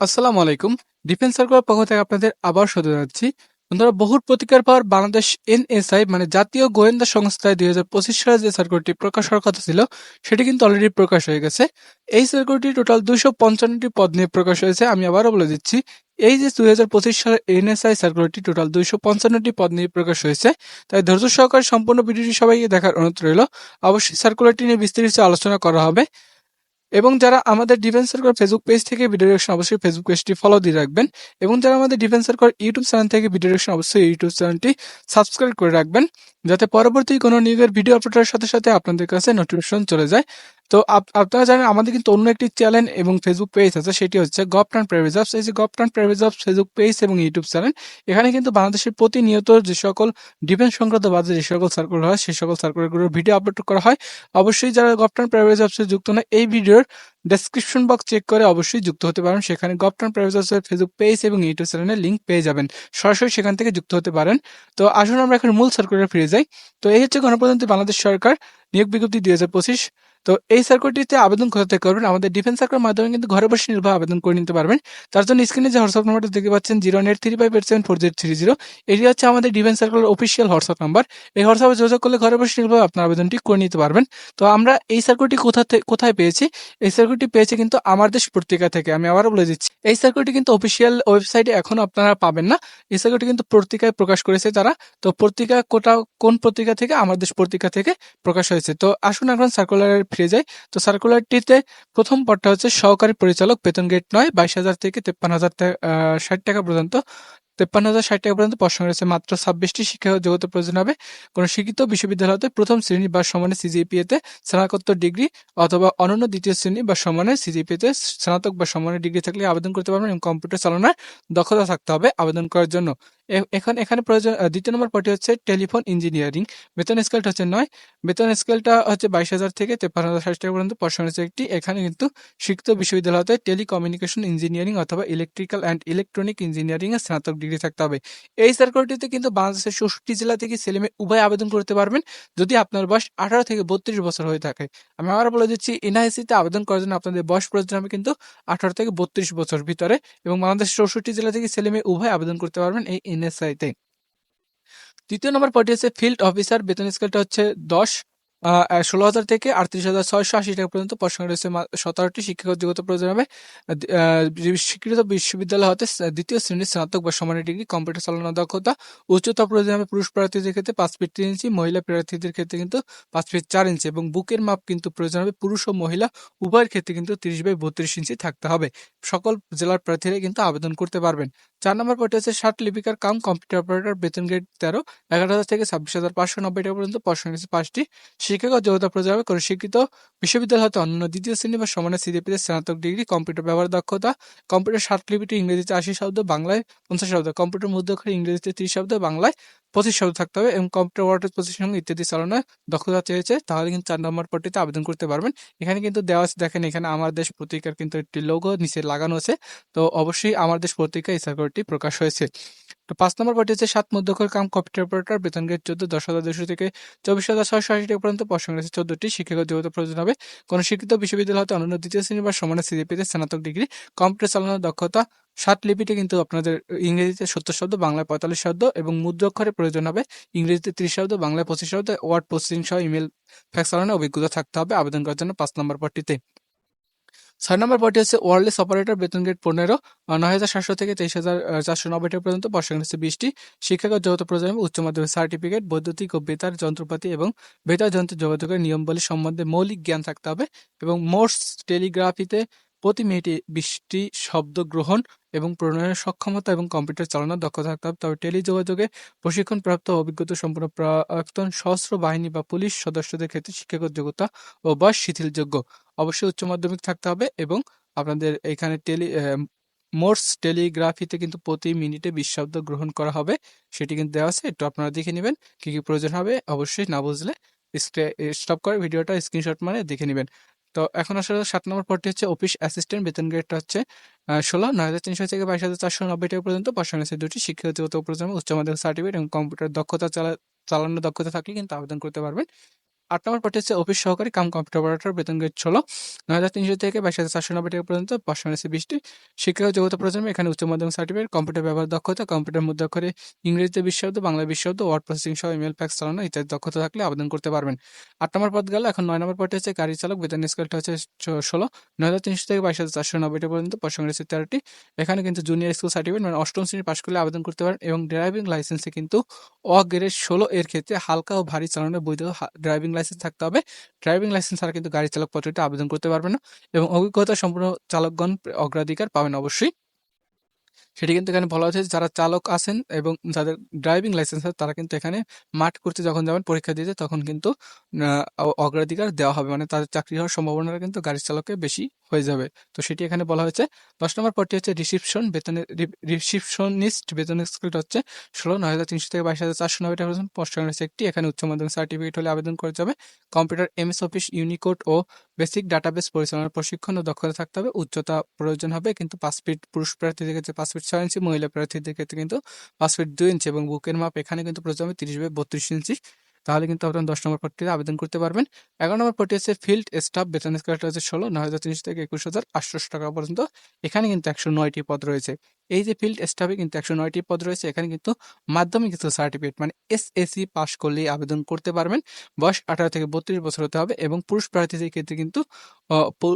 আসসালামু আলাইকুম। Defence circular পক্ষ থেকে আপনাদের আবার সাথে যাচ্ছি বন্ধুরা বহুর প্রতিকার পর বাংলাদেশ এনএসআই মানে জাতীয় গোয়েন্দা সংস্থায় দুই হাজার পঁচিশ সালে যে সার্কুলারটি প্রকাশ হওয়ার কথা ছিল, সেটি কিন্তু অলরেডি প্রকাশ হয়ে গেছে। এই সার্কুলারটি টোটাল দুইশো পঞ্চান্নটি পদ নিয়ে প্রকাশ হয়েছে। আমি আবারও বলে দিচ্ছি, এই যে দুই হাজার পঁচিশ সালের এনএসআই সার্কুলারটি টোটাল দুইশো পঞ্চান্নটি পদ নিয়ে প্রকাশ হয়েছে, তাই ধৈর্য সহকারে সম্পূর্ণ ভিডিওটি সবাইকে দেখার অনুরোধ রইল। অবশ্যই সার্কুলারটি নিয়ে বিস্তারিত আলোচনা করা হবে। এবং যারা আমাদের ডিফেন্স সরকার ফেসবুক পেজ থেকে ভিডিও ডিরেকশন অবশ্যই ফেসবুক পেজটি ফলো দিয়ে রাখবেন। এবং যারা আমাদের ডিফেন্স সরকার ইউটিউব চ্যানেল থেকে ভিডিও ডিরেকশন অবশ্যই ইউটিউব চ্যানেলটি সাবস্ক্রাইব করে রাখবেন। যাতে পরবর্তী কোনো নিয়োগের ভিডিও আপলোডের সাথে সাথে আপনাদের কাছে নোটিফিকেশন চলে যায়। তো আপনারা জানেন আমাদের কিন্তু অন্য একটি চ্যানেল এবং ফেসবুক পেজ আছে, সেটি হচ্ছে গভটান প্রাইভেট জবস এই যে গভটান প্রাইভেট জবস ফেসবুক পেজ এবং ইউটিউব চ্যানেল এখানে কিন্তু বাংলাদেশের প্রতিনিয়ত যে সকল ডিফেন্স সংক্রান্ত বাজে যে সকল সার্কুলার হয় সেই সকল সার্কুলারগুলোর ভিডিও আপলোড করা হয়। অবশ্যই যারা গভটান প্রাইভেট জবসে যুক্ত না এই ভিডিওর ডেসক্রিপশন বক্স চেক করে অবশ্যই যুক্ত হতে পারেন। সেখানে গভটান প্রাইভেট জবসের ফেসবুক পেজ এবং ইউটিউব চ্যানেলের লিঙ্ক পেয়ে যাবেন। সরাসরি সেখান থেকে যুক্ত হতে পারেন। তো আসুন আমরা এখন মূল সার্কুলারে ফিরে যাই। তো এই হচ্ছে গণপ্রজাতন্ত্রী বাংলাদেশ সরকার নিয়োগ বিজ্ঞপ্তি দুই হাজার পঁচিশ। তো এই সার্কুলটিতে আবেদন থেকে করবেন। আমাদের ডিফেন্স সার্কুলের মাধ্যমে কিন্তু ঘরে বসে নির্ভর আবেদন করে নিতে পারবেন। তার জন্য স্ক্রিনে যে হোয়াটসঅ্যাপ নাম্বারটা দেখতে পাচ্ছেন zero eight three five eight seven four zero three zero এটি হচ্ছে আমাদের ডিফেন্স সার্কুলের অফিসিয়াল হোয়াটসঅ্যাপ নাম্বার এই হোয়াটসঅ্যাপে যোগাযোগ করলে ঘরে বসে নির্ভর আপনার আবেদনটি করে নিতে পারবেন। তো আমরা এই সার্কুলটি কোথা কোথায় পেয়েছি? এই সার্কুলটি পেয়েছি কিন্তু আমার দেশ পত্রিকা থেকে। আমি আবারও বলে দিচ্ছি, এই সার্কুলটি কিন্তু অফিসিয়াল ওয়েবসাইটে এখনও আপনারা পাবেন না। এই সার্কুলটি কিন্তু পত্রিকায় প্রকাশ করেছে তারা। তো পত্রিকা কোটা, কোন পত্রিকা থেকে? আমার দেশ পত্রিকা থেকে প্রকাশ হয়েছে। তো আসুন এখন সার্কুলারে ফিরে যাই তো সার্কুলারটিতে প্রথম পদটা হচ্ছে সহকারী পরিচালক, বেতন গেট নয়, বাইশ হাজার থেকে তেপ্পান্ন হাজার ষাট টাকা পর্যন্ত। তেপ্পান্ন হাজার, ষাট টাকা পর্যন্ত পদ রয়েছে মাত্র ছাব্বিশটি শিক্ষা যোগ্যতা প্রয়োজন হবে। কোনো শিক্ষিত বিশ্ববিদ্যালয় হতে প্রথম শ্রেণি বা সমানে সিজিপিএতে স্নাতকোত্তর ডিগ্রি অথবা অনন্য দ্বিতীয় শ্রেণি বা সমানে সিজিপিএতে স্নাতক বা সমানের ডিগ্রি থাকলে আবেদন করতে পারবেন এবং কম্পিউটার চালানোর দক্ষতা থাকতে হবে আবেদন করার জন্য। এখন, এখানে প্রয়োজন দ্বিতীয় নম্বর পদটি হচ্ছে টেলিফোন ইঞ্জিনিয়ারিং। বেতন স্কেলটা হচ্ছে নয়। বেতন স্কেলটা হচ্ছে বাইশ হাজার থেকে তেপ্পান্ন হাজার ষাট টাকা পর্যন্ত। পড়াশোনা হচ্ছে একটি, এখানে কিন্তু শিক্ষিত বিশ্ববিদ্যালয় হতে টেলিকমিউনিকেশন ইঞ্জিনিয়ারিং অথবা ইলেকট্রিক্যাল অ্যান্ড ইলেকট্রনিক ইঞ্জিনিয়ারিং এর স্নাতক ডিগ্রি থাকতে হবে। এই সার্কুলারটিতে কিন্তু বাংলাদেশের চৌষট্টি জেলা থেকে ছেলেমেয়ে উভয় আবেদন করতে পারবেন, যদি আপনার বয়স আঠারো থেকে বত্রিশ বছর হয়ে থাকে। আমি আবার বলে দিচ্ছি, এনআইসিতে আবেদন করার জন্য আপনাদের বয়স প্রয়োজন হবে কিন্তু আঠারো থেকে বত্রিশ বছর ভিতরে এবং বাংলাদেশের চৌষট্টি জেলা থেকে ছেলেমেয়ে উভয় আবেদন করতে পারবেন। এই এনএসআইতে তৃতীয় নম্বর পদটি হচ্ছে ফিল্ড অফিসার বেতন স্কেলটা হচ্ছে দশ। ষোলো হাজার থেকে আটত্রিশ হাজার ছয়শো আশি টাকা পর্যন্ত পড়াশোনা রয়েছে সতেরোটি শিক্ষাগত যোগ্যতা প্রয়োজন হবে। স্বীকৃত বিশ্ববিদ্যালয় হতে দ্বিতীয় শ্রেণির স্নাতক বা সমানের ডিগ্রি, কম্পিউটার চালানোর দক্ষতা, উচ্চতা প্রয়োজন হবে পুরুষ প্রার্থীদের ক্ষেত্রে পাঁচ ফিট তিন ইঞ্চি, মহিলা প্রার্থীদের ক্ষেত্রে কিন্তু পাঁচ ফিট চার ইঞ্চি এবং বুকের মাপ কিন্তু প্রয়োজন হবে। পুরুষ ও মহিলা উভয়ের ক্ষেত্রে কিন্তু তিরিশ বাই বত্রিশ ইঞ্চি থাকতে হবে। সকল জেলার প্রার্থীরা কিন্তু আবেদন করতে পারবেন। চার নম্বর পদটি হচ্ছে ষাট লিপিকার কাম, কম্পিউটার অপারেটর, বেতন গ্রেড তেরো, এগারো হাজার থেকে ছাব্বিশ হাজার পাঁচশো নব্বই টাকা পর্যন্ত পড়াশোনা পাঁচটি। শিক্ষাগত যোগ্যতা প্রয়োজন হবে কোনো শিক্ষিত বিশ্ববিদ্যালয় হতে অন্য দ্বিতীয় শ্রেণি বা সমানের সিজিপিতে স্নাতক ডিগ্রি, কম্পিউটার ব্যবহার দক্ষতা, কম্পিউটার লিপিটি ইংরেজিতে আশি শব্দ, বাংলায় পঞ্চাশ শব্দ, কম্পিউটার মধ্যক্ষরে ইংরেজিতে ত্রিশ শব্দ, বাংলায় পঁচিশ শব্দ থাকতে হবে এবং কম্পিউটার ওয়ার্ডের পজিশন ইত্যাদি চালানোর দক্ষতা চেয়েছে, তাহলে কিন্তু চার নম্বর পট্টিতে আবেদন করতে পারবেন। এখানে কিন্তু দেওয়া আছে, দেখেন এখানে আমার দেশ পত্রিকার কিন্তু একটি লোগো নিচে লাগানো আছে। তো অবশ্যই আমার দেশ পত্রিকা এই সার্কুলারটি প্রকাশ হয়েছে। পাঁচ নম্বর পদটি হচ্ছে সাত মধ্যকর কাম কম্পিউটার অপারেটর, বেতন গেট চোদ্দ, দশ হাজার দুশো থেকে চব্বিশ হাজার ছয়শো আশি টাকা পর্যন্ত পছন্দ রয়েছে চোদ্দটি শিক্ষাগত যোগ্যতা প্রয়োজন হবে। কোনো শিক্ষিত বিশ্ববিদ্যালয় হতে অন্যান্য দ্বিতীয় শ্রেণি বা সমানের সিজিপিতে স্নাতক ডিগ্রি, কম্পিউটার চালানোর দক্ষতা, সাত লিপিতে কিন্তু আপনাদের ইংরেজিতে সত্তর শব্দ, বাংলায় পঁয়তাল্লিশ শব্দ এবং মুদ্রাক্ষরে প্রয়োজন হবে ইংরেজিতে ত্রিশ শব্দ, বাংলায় পঁচিশ শব্দ, ওয়ার্ড প্রসেসিং সহ ইমেল ফ্যাক্স চালানোর অভিজ্ঞতা থাকতে হবে। আবেদন করার জন্য পাঁচ নম্বর পদটিতে ছয় নম্বর পয়েন্ট হচ্ছে ওয়ারলেস অপারেটর বেতন গেট পনেরো নয় হাজার সাতশো থেকে তেইশ হাজার চারশো নব্বই টাকা পর্যন্ত পড়াশোনা হচ্ছে বিশটি। শিক্ষাগত যোগ্যতা প্রজন্ম, উচ্চ মাধ্যমিক সার্টিফিকেট, বৈদ্যুতিক ও বেতার যন্ত্রপাতি এবং বেতার যন্ত্র যোগাযোগের নিয়মবলী সম্বন্ধে মৌলিক জ্ঞান থাকতে হবে এবং মোর্স টেলিগ্রাফিতে প্রতি মিনিটে বিশটি শব্দ গ্রহণ এবং প্রণয়নের সক্ষমতা এবং কম্পিউটার চালানোর দক্ষতা থাকতে হবে। তবে টেলিযোগাযোগে প্রশিক্ষণপ্রাপ্ত অভিজ্ঞতা সম্পন্ন প্রাক্তন সশস্ত্র বাহিনী বা পুলিশ সদস্যদের ক্ষেত্রে শিক্ষাগত যোগ্যতা ও বয়স শিথিলযোগ্য। অবশ্যই উচ্চ মাধ্যমিক থাকতে হবে এবং আপনাদের এখানে টেলি মোর্স টেলিগ্রাফিতে কিন্তু প্রতি মিনিটে বিশ শব্দ গ্রহণ করা হবে। সেটি কিন্তু দেওয়া আছে। একটু আপনারা দেখে নেবেন কী কী প্রয়োজন হবে। অবশ্যই না বুঝলে স্টপ করে ভিডিওটা স্ক্রিনশট মানে দেখে নেবেন। তো এখন আসলে সাত নম্বর পদটি হচ্ছে অফিস অ্যাসিস্ট্যান্ট, বেতন গ্রেডটা হচ্ছে ষোলো, নয় হাজার তিনশো থেকে বাইশ হাজার চারশো নব্বই টাকা পর্যন্ত। পড়াশোনা আছে দুটি শিক্ষাগত প্রজন্ম, উচ্চ মাধ্যমিক সার্টিফিকেট এবং কম্পিউটার দক্ষতা চালা, চালানোর দক্ষতা থাকলে কিন্তু আবেদন করতে পারবেন আট নম্বর পদটি হচ্ছে অফিস সহকারী কাম কম্পিউটার অপারেটর বেতন গ্রেড ষোলো, নয় হাজার তিনশো থেকে বাইশ হাজার চারশো নব্বই টাকা পর্যন্ত পশ্চিম রয়েছে বিশটি শিক্ষা ও যোগ্যতা প্রজন্ম এখানে উচ্চ মাধ্যমিক সার্টিফিকেট কম্পিউটার ব্যবহার দক্ষতা কম্পিউটার মধ্যে করে ইংরেজিতে বিশ শব্দ বাংলা বিশ শব্দ ওয়ার্ড প্রসেসিং সহ ইমেল ফ্যাক্স চালানো ইত্যাদি দক্ষতা থাকলে আবেদন করতে পারবেন। আট নম্বর পদ গেল, এখন নয় নম্বর পদটি হচ্ছে গাড়ি চালক, বেতন স্কেলটা হচ্ছে ষোলো, নয় হাজার তিনশো থেকে বাইশ হাজার চারশো নব্বইটা পর্যন্ত পশ্চিম রয়েছে তেরোটি। এখানে কিন্তু জুনিয়র স্কুল সার্টিফিকেট মানে অষ্টম শ্রেণি পাশ করলে আবেদন করতে পারেন এবং ড্রাইভিং লাইসেন্সে কিন্তু অ গ্রেড ষোলো এর ক্ষেত্রে হালকা ও ভারী চালানোর বৈধ ড্রাইভিং থাকতে হবে। ড্রাইভিং লাইসেন্স ছাড়া কিন্তু গাড়ি চালক পত্রটি আবেদন করতে পারবে না এবং অভিজ্ঞতা সম্পূর্ণ চালকগণ অগ্রাধিকার পাবেন অবশ্যই। সেটি কিন্তু এখানে বলা হয়েছে, যারা চালক আছেন এবং যাদের ড্রাইভিং লাইসেন্স আছে, তারা কিন্তু এখানে মাঠ করতে যখন যাবেন, পরীক্ষা দিতে, তখন কিন্তু অগ্রাধিকার দেওয়া হবে। মানে তাদের চাকরি হওয়ার সম্ভাবনাটা কিন্তু গাড়ি চালকে বেশি হয়ে যাবে। তো সেটি এখানে বলা হয়েছে, দশ নম্বর পদটি হচ্ছে রিসিপশন বেতনের রিসিপশনিস্ট বেতনের স্কেলটা হচ্ছে ষোলো, নয় হাজার তিনশো থেকে বাইশ হাজার চারশো নব্বই টাকা পর্যন্ত পোস্ট একটি এখানে উচ্চ মাধ্যমিক সার্টিফিকেট হলে আবেদন করা যাবে। কম্পিউটার এমএস অফিস, ইউনিকোড ও বেসিক ডাটাবেস পরিচালনার প্রশিক্ষণ ও দক্ষতা থাকতে হবে। উচ্চতা প্রয়োজন হবে, কিন্তু পাঁচ ফিট পুরুষ প্রার্থীদের ক্ষেত্রে পাঁচ ফিট ছয় ইঞ্চি, মহিলা প্রার্থীদের ক্ষেত্রে কিন্তু পাঁচ ফিট দুই ইঞ্চি এবং বুকের মাপ এখানে কিন্তু প্রয়োজন হবে তিরিশ বাই বত্রিশ ইঞ্চি। তাহলে কিন্তু আপনার দশ নম্বর পদটিতে আবেদন করতে পারবেন। এগারো নম্বর পদটি হচ্ছে ফিল্ড স্টাফ বেতন স্কেলটা হচ্ছে ষোলো, নয় হাজার তিনশো থেকে একুশ হাজার আটশোশো টাকা পর্যন্ত। এখানে কিন্তু একশো নয়টি পদ রয়েছে। এই যে ফিল্ড স্টাফে কিন্তু একশো নয়টি পদ রয়েছে, এখানে কিন্তু মাধ্যমিক সার্টিফিকেট মানে এস এসএসসি পাস করলেই আবেদন করতে পারবেন। বয়স আঠারো থেকে বত্রিশ বছর হতে হবে এবং পুরুষ প্রার্থীদের ক্ষেত্রে কিন্তু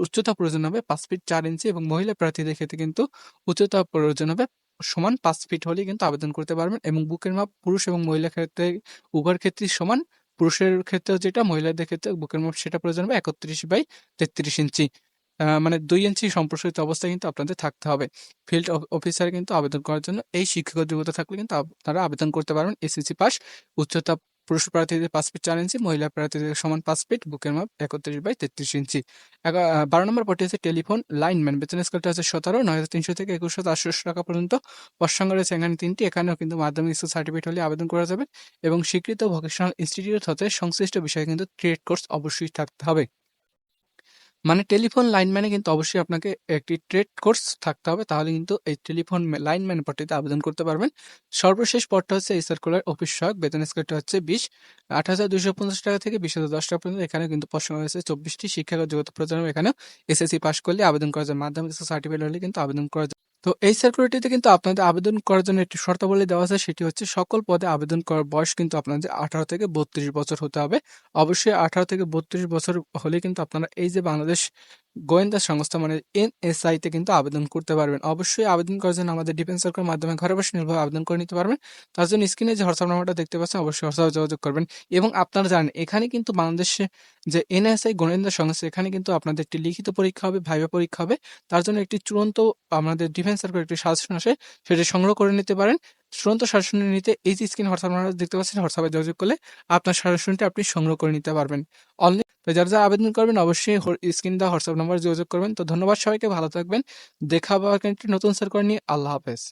উচ্চতা প্রয়োজন হবে পাঁচ ফিট চার ইঞ্চি এবং মহিলা প্রার্থীদের ক্ষেত্রে কিন্তু উচ্চতা প্রয়োজন হবে সমান পাঁচ ফিট হলে কিন্তু আবেদন করতে পারবেন এবং বুকের মাপ পুরুষ এবং মহিলা ক্ষেত্রে, উভয়ের ক্ষেত্রেই সমান। পুরুষের ক্ষেত্রে যেটা, মহিলাদের ক্ষেত্রে বুকের মাপ সেটা প্রয়োজন হবে একত্রিশ বাই তেত্রিশ ইঞ্চি। মানে দুই ইঞ্চি সম্প্রসারিত অবস্থায় কিন্তু আপনাদের থাকতে হবে। ফিল্ড অফিসার কিন্তু আবেদন করার জন্য এই শিক্ষক যোগ্যতা থাকলে কিন্তু আপনারা আবেদন করতে পারবেন। এসএসসি পাস, উচ্চতা পুরুষ প্রার্থীদের পাঁচ ফিট চার ইঞ্চি, মহিলা প্রার্থীদের সমান পাঁচ ফিট, বুকের মাপ একত্রিশ বাই তেত্রিশ ইঞ্চি। বারো নম্বর পটি আছে টেলিফোন লাইনম্যান। বেতন স্কেলটা আছে সতেরো, নয় হাজার তিনশো থেকে একুশ হাজার টাকা পর্যন্ত। পশ্চাঙ্গ রয়েছে এখানে তিনটি। এখানেও কিন্তু মাধ্যমিক স্কুল সার্টিফিকেট হলে আবেদন করা যাবে এবং স্বীকৃত ভোকেশনাল ইনস্টিটিউট হতে সংশ্লিষ্ট বিষয়ে কিন্তু ট্রেড কোর্স অবশ্যই থাকতে হবে। মানে টেলিফোন লাইনম্যানে কিন্তু অবশ্যই আপনাকে একটি ট্রেড কোর্স থাকতে হবে। তাহলে কিন্তু এই টেলিফোন লাইনম্যান পদটিতে আবেদন করতে পারবেন। সর্বশেষ পদটা হচ্ছে এই সার্কুলার অফিস সহায়ক। বেতন স্কেলটা হচ্ছে বিশ। আট হাজার দুশো পঞ্চাশ টাকা থেকে বিশ হাজার দশ টাকা পর্যন্ত এখানে কিন্তু প্রশ্ন রয়েছে। চব্বিশটি শিক্ষাগত যোগ্যতা প্রয়োজন হবে এখানে এসএসসি পাস করলে আবেদন করা যায় মাধ্যমিক সার্টিফিকেট হলে কিন্তু আবেদন করা যায়। তো এই সার্কুলারটিতে কিন্তু আপনাদের আবেদন করার জন্য একটি শর্তাবলী দেওয়া আছে, সেটি হচ্ছে সকল পদে আবেদন করার বয়স কিন্তু আপনাদের আঠারো থেকে বত্রিশ বছর হতে হবে। অবশ্যই আঠারো থেকে বত্রিশ বছর হলে কিন্তু আপনারা এই যে বাংলাদেশ গোয়েন্দা সংস্থা মানে এনএসআই তে কিন্তু আবেদন করতে পারবেন। অবশ্যই আবেদন করার জন্য আমাদের ডিফেন্স সার্কেলের মাধ্যমে ঘরে বসে নির্ভর আবেদন করে নিতে পারবেন। তার জন্য স্ক্রিনে যে হোয়াটসঅ্যাপ নাম্বারটা দেখতে পাচ্ছেন, অবশ্যই হোয়াটসঅ্যাপ যোগাযোগ করবেন। এবং আপনারা জানেন, এখানে কিন্তু বাংলাদেশে যে এনএসআই গোয়েন্দা সংস্থা, এখানে কিন্তু আপনাদের একটি লিখিত পরীক্ষা হবে, ভাইবা পরীক্ষা হবে। তার জন্য একটি চূড়ান্ত আমাদের ডিফেন্স সার্কেল একটি সাজেশন আসে, সেটি সংগ্রহ করে নিতে পারেন। চূড়ান্ত সাজেশন নিতে এই যে স্ক্রিন হোয়াটসঅ্যাপ নাম্বার দেখতে পাচ্ছেন, হোয়াটসঅ্যাপে যোগাযোগ করলে আপনার সাজেশনটি আপনি সংগ্রহ করে নিতে পারবেন। অনলাইন তো যারা যারা আবেদন করবেন অবশ্যই স্ক্রিন দেওয়া হোয়াটসঅ্যাপ নাম্বার যোগাযোগ করবেন। তো ধন্যবাদ সবাইকে, ভালো থাকবেন। দেখা হবে নতুন সার্কুলার নিয়ে। আল্লাহ হাফেজ।